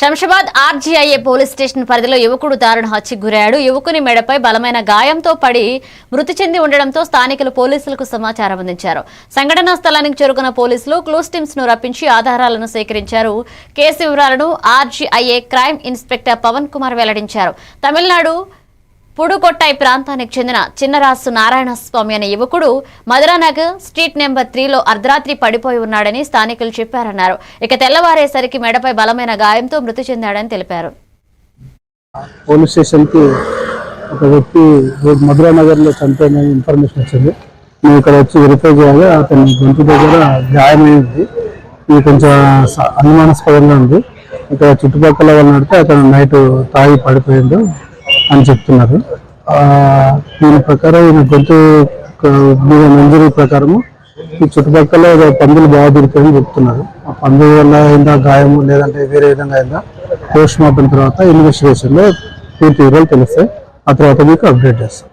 Shamshabad RGIA police station పరిధిలో యువకుడు దారుణ హత్యకు గురయ్యాడు. యువకుని మెడపై బలమైన గాయంతో పడి మృతి చెంది ఉండడంతో స్థానికులు పోలీసులకు సమాచారం అందించారు. సంఘటనా స్థలానికి చేరుకున్న పోలీసులు క్లూస్ టీమ్స్ను రప్పించి ఆధారాలను సేకరించారు. కేసు వివరాలను RGIA crime inspector Pavan Kumar వెల్లడించారు. తమిళనాడు పుడుకొట్టాయి ప్రాంతానికి చెందిన చిన్నరాసు నారాయణ స్వామి అనే యువకుడు మధురానగర్ స్ట్రీట్ నెంబర్ త్రీలో అర్ధరాత్రి పడిపోయి ఉన్నాడని స్థానికులు చెప్పారన్నారు. ఇక తెల్లవారేసరికి మెడపై బలమైన గాయంతో మృతి చెందాడని తెలిపారు. పోలీస్ స్టేషన్కి ఒక వ్యక్తి మధురా నగర్లో చనిపోయిన ఇన్ఫర్మేషన్ వచ్చింది. మేము ఇక్కడ వచ్చి వెరిఫై చేయాలి. అతని గొంతు దగ్గర గాయమైంది. ఇది కొంచెం అనుమానాస్పదంగా ఉంది. ఇక్కడ చుట్టుపక్కల వాళ్ళు నడితే అతను నైట్ తాగి పడిపోయిండు. అని చెప్తున్నారు. దీని ప్రకారం ఈయన గొంతు మీద ఇంజరీ ప్రకారము ఈ చుట్టుపక్కల పందులు బాగా దొరికాయని చెప్తున్నారు. ఆ పందుల వల్ల అయిందా గాయము లేదంటే వేరే విధంగా అయిందా పోస్ట్ మార్టం తర్వాత ఇన్వెస్టిగేషన్లో పూర్తి వివరాలు తెలుస్తాయి. ఆ తర్వాత మీకు అప్డేట్ చేస్తాం.